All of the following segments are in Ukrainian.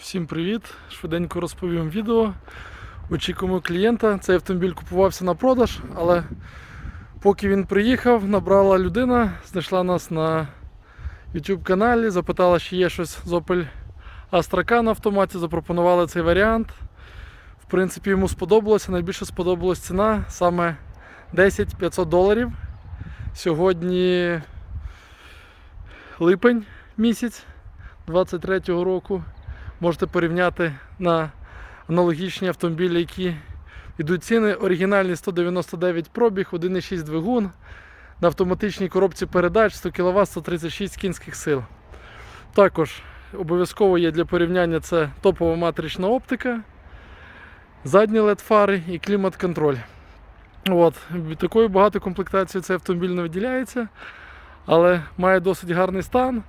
Всім привіт! Швиденько розповім відео. Очікуємо клієнта. Цей автомобіль купувався на продаж, але поки він приїхав, набрала людина, знайшла нас на YouTube каналі, запитала, чи є щось з Opel Astra на автоматі, запропонували цей варіант. В принципі, йому сподобалося. Найбільше сподобалась ціна саме 10 500 доларів. Сьогодні липень місяць 23-го року. Можете порівняти на аналогічні автомобілі, які йдуть ціни. Оригінальний 199 пробіг, 1,6 двигун. На автоматичній коробці передач 100 кВт 136 кінських сил. Також обов'язково є для порівняння це топова матрична оптика, задні LED фари і клімат-контроль. От. Такою багатою комплектацією цей автомобіль не виділяється, але має досить гарний стан.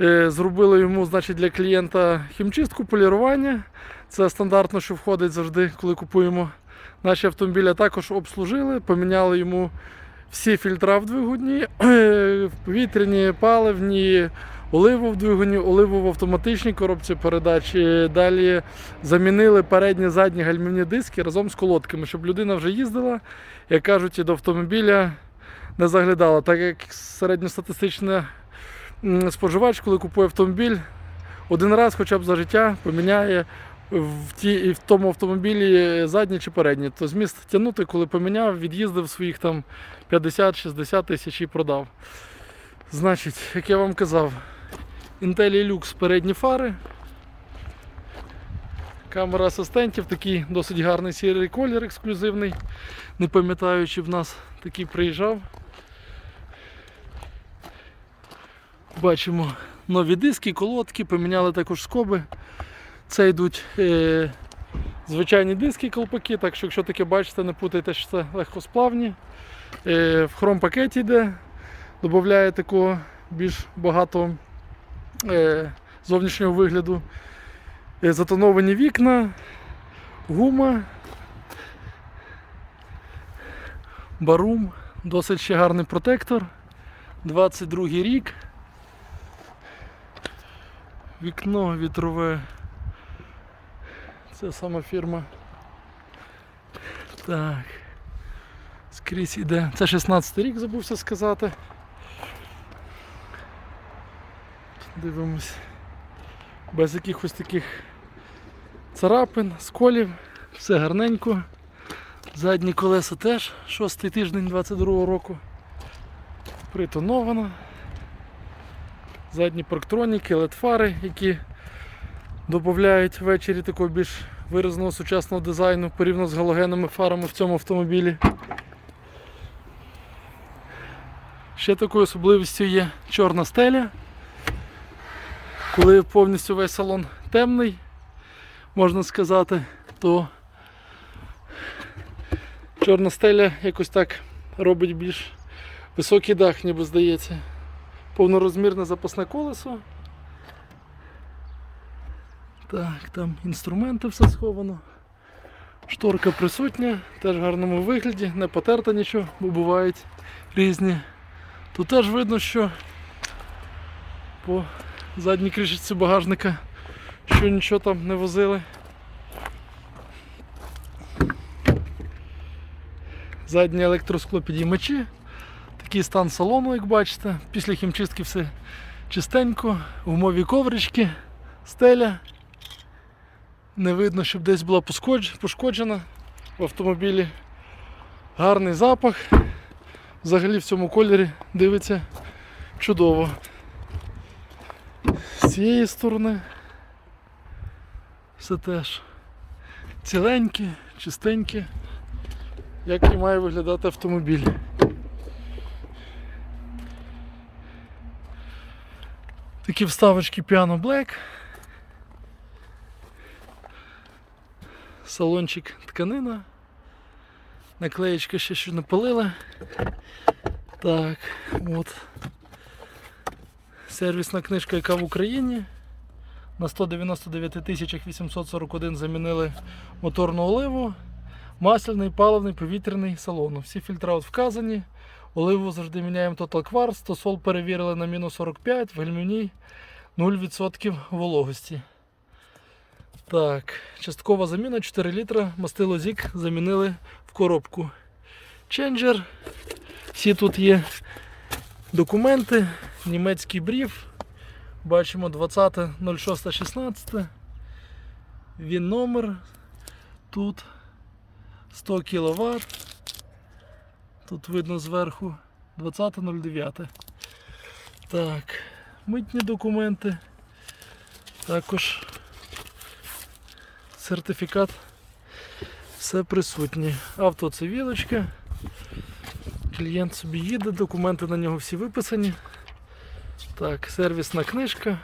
Е, Зробили йому значить, для клієнта хімчистку, полірування. Це стандартно, що входить завжди, коли купуємо наші автомобілі. Також обслужили, поміняли йому всі фільтра в двигуні, е, повітряні, паливні, оливу в двигуні, оливу в автоматичній коробці передач. Е, Далі замінили передні задні гальмівні диски разом з колодками, щоб людина вже їздила, як кажуть, і до автомобіля не заглядала. Так як середньостатистична споживач, коли купує автомобіль, один раз хоча б за життя поміняє в, ті, і в тому автомобілі задні чи передні. То зміст тягнути, коли поміняв, від'їздив своїх там 50-60 тисяч і продав. Значить, як я вам казав, Intelli Lux передні фари. Камера асистентів, такий досить гарний сірий колір ексклюзивний. Не пам'ятаю, чи в нас такий приїжджав. Бачимо нові диски, колодки, поміняли також скоби. Це йдуть е, звичайні диски колпаки, так що якщо таке бачите, не путайте, що це легкосплавні. Е, в хром пакеті йде, додає такого більш багато е, зовнішнього вигляду. Е, затоновані вікна, гума, барум, досить ще гарний протектор. 22 рік. Вікно вітрове. Це сама фірма. Так. Скрізь іде. Це 16 рік, забувся сказати. Дивимось. Без якихось таких царапин, сколів, все гарненько. Задні колеса теж шостий тиждень 22 року. Притоновано. Задні парктроніки, LED-фари, які додають ввечері такого більш виразного сучасного дизайну порівняно з галогенними фарами в цьому автомобілі. Ще такою особливістю є чорна стеля. Коли повністю весь салон темний, можна сказати, то чорна стеля якось так робить більш високий дах, ніби здається. Повнорозмірне запасне колесо. Так, там інструменти все сховано. Шторка присутня, теж в гарному вигляді, не потерта нічого, бо бувають різні. Тут теж видно, що по задній кришечці багажника що нічого там не возили. Задні електросклопідіймачі. Такий стан салону, як бачите. Після хімчистки все чистенько, гумові коврички, стеля. Не видно, щоб десь була пошкоджена в автомобілі. Гарний запах. Взагалі в цьому кольорі дивиться чудово. З цієї сторони все теж ціленьке, чистеньке, як і має виглядати автомобіль. Такі вставочки Piano Black. Салончик тканина. Наклеєчка ще що не палила. Так, от. Сервісна книжка, яка в Україні. На 199 тисячах 841 замінили моторну оливу, масляний, паливний, повітряний салон. Всі фільтра от вказані. Оливу завжди міняємо Total Quartz, стосол перевірили на мінус 45, в гальмівній 0% вологості. Так, часткова заміна 4 літра, мастило зік замінили в коробку. Ченджер. Всі тут є документи, німецький брів. Бачимо 20.06.16. Він номер. Тут 100 кВт. Тут видно зверху 20.09. Так, митні документи. Також сертифікат. Все присутнє. Автоцивілочка. Клієнт собі їде, документи на нього всі виписані. Так, сервісна книжка.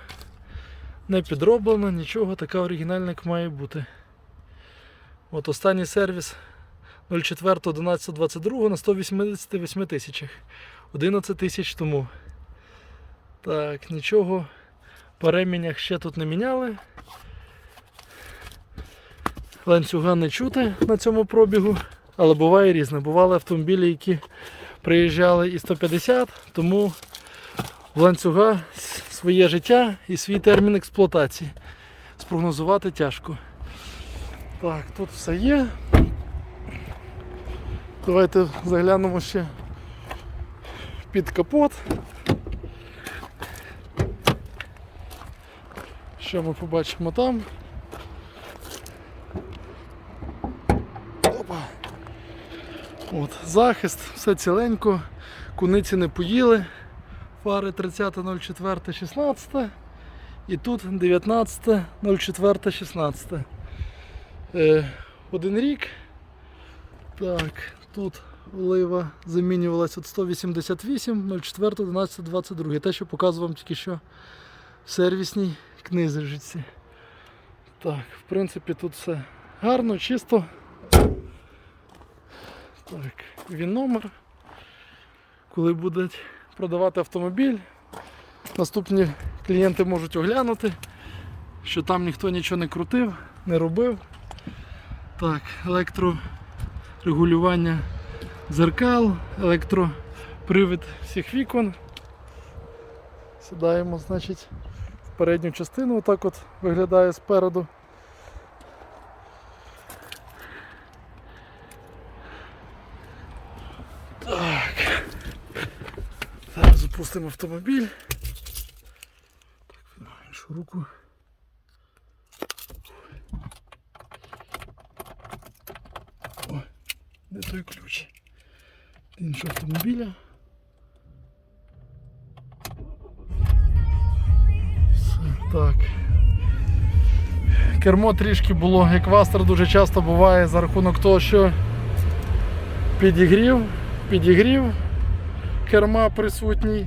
Не підроблена, нічого, така оригінальна як має бути. От останній сервіс 04.11.22 на 188 тисячах. 11 тисяч тому. Так, нічого по ремінях ще тут не міняли. Ланцюга не чути на цьому пробігу, але буває різне. Бували автомобілі, які приїжджали і 150, тому в ланцюга своє життя і свій термін експлуатації. Спрогнозувати тяжко. Так, тут все є. Давайте заглянемо ще під капот. Що ми побачимо там? Опа. От, захист, все ціленько, куниці не поїли. Фари 30.04.16 і тут 19.04.16. Е, один рік. Так, тут олива замінювалась от 188, 04.11.22. Те, що показував вам тільки що в сервісній книзижці. Так, в принципі, тут все гарно, чисто. Так, він номер. Коли будуть продавати автомобіль, наступні клієнти можуть оглянути, що там ніхто нічого не крутив, не робив. Так, електрорегулювання дзеркал, електропривід всіх вікон. Сідаємо, значить, в передню частину, отак от виглядає спереду. Так. Зараз запустимо автомобіль. Так, іншу руку. Де той ключ? Іншого автомобіля. Все, так. Кермо трішки було, як вастер дуже часто буває за рахунок того, що підігрів, підігрів керма присутній,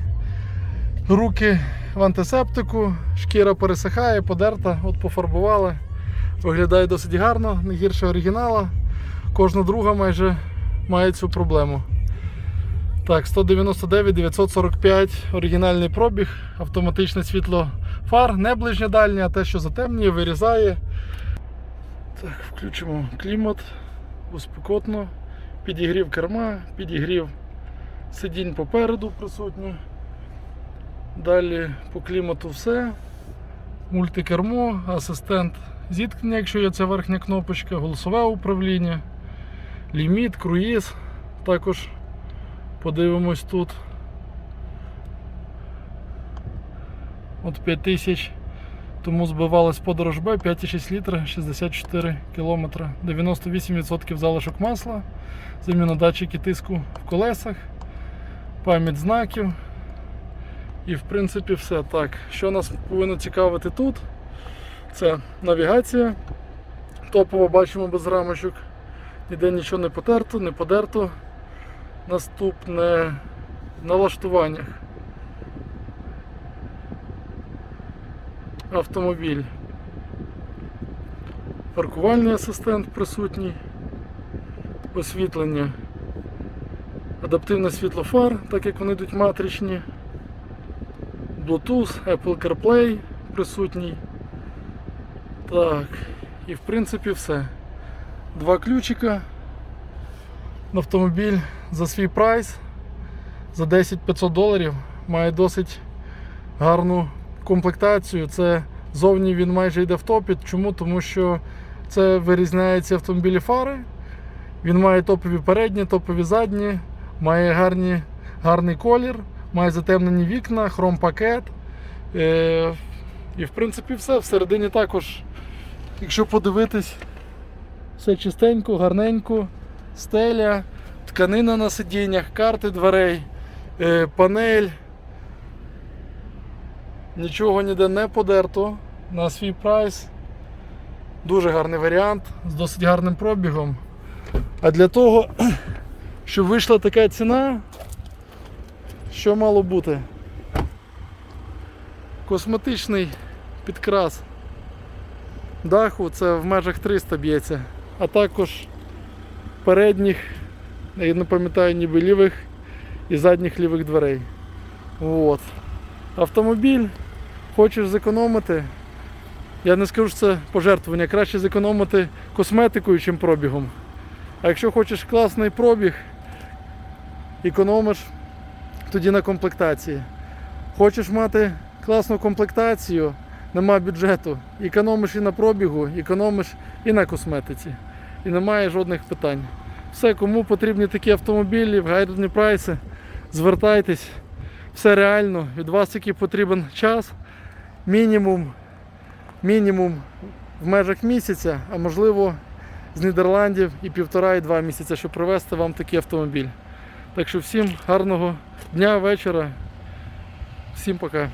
руки в антисептику, шкіра пересихає, подерта, от пофарбували. Виглядає досить гарно, не гірше оригінала. Кожна друга майже має цю проблему. Так, 199 945 оригінальний пробіг, автоматичне світло фар, не ближнє дальнє, а те, що затемнює, вирізає. Так, включимо клімат, успокотно, підігрів керма, підігрів сидінь попереду присутньо. Далі по клімату все. Мультикермо, асистент зіткнення, якщо є це верхня кнопочка, голосове управління, ліміт, круїз. Також подивимось тут. От 5000 тому збивалась подорож Б 5,6 літра 64 км. 98% залишок масла, заміна датчики тиску в колесах, пам'ять знаків. І в принципі все. Так, що нас повинно цікавити тут? Це навігація. Топово бачимо без рамочок. Ніде нічого не потерто, не подерто. Наступне в налаштуваннях. Автомобіль. Паркувальний асистент присутній. Освітлення. Адаптивне світло фар, так як вони йдуть матричні. Bluetooth, Apple CarPlay присутній. Так, і в принципі все. Два ключика на автомобіль за свій прайс за 10 500 доларів. Має досить гарну комплектацію. Це Зовні він майже йде в топі. Чому? Тому що це вирізняється автомобілі фари. Він має топові передні, топові задні, має гарні, гарний колір, має затемнені вікна, хром-пакет. Е, і в принципі все. Всередині також, якщо подивитись, все чистенько, гарненько, стеля, тканина на сидіннях, карти дверей, е, панель. Нічого ніде не подерто на свій прайс. Дуже гарний варіант з досить гарним пробігом. А для того, щоб вийшла така ціна, що мало бути? Косметичний підкрас даху це в межах 300 б'ється, а також передніх, я не пам'ятаю, ніби лівих і задніх лівих дверей. От. Автомобіль хочеш зекономити. Я не скажу, що це пожертвування, краще зекономити косметикою, чим пробігом. А якщо хочеш класний пробіг, економиш тоді на комплектації. Хочеш мати класну комплектацію, нема бюджету, економиш і на пробігу, економиш і на косметиці. І немає жодних питань. Все, кому потрібні такі автомобілі, в гайдерні прайси, звертайтесь. Все реально, від вас тільки потрібен час, мінімум, мінімум в межах місяця, а можливо з Нідерландів і півтора і два місяці, щоб привезти вам такий автомобіль. Так що всім гарного дня, вечора. Всім пока.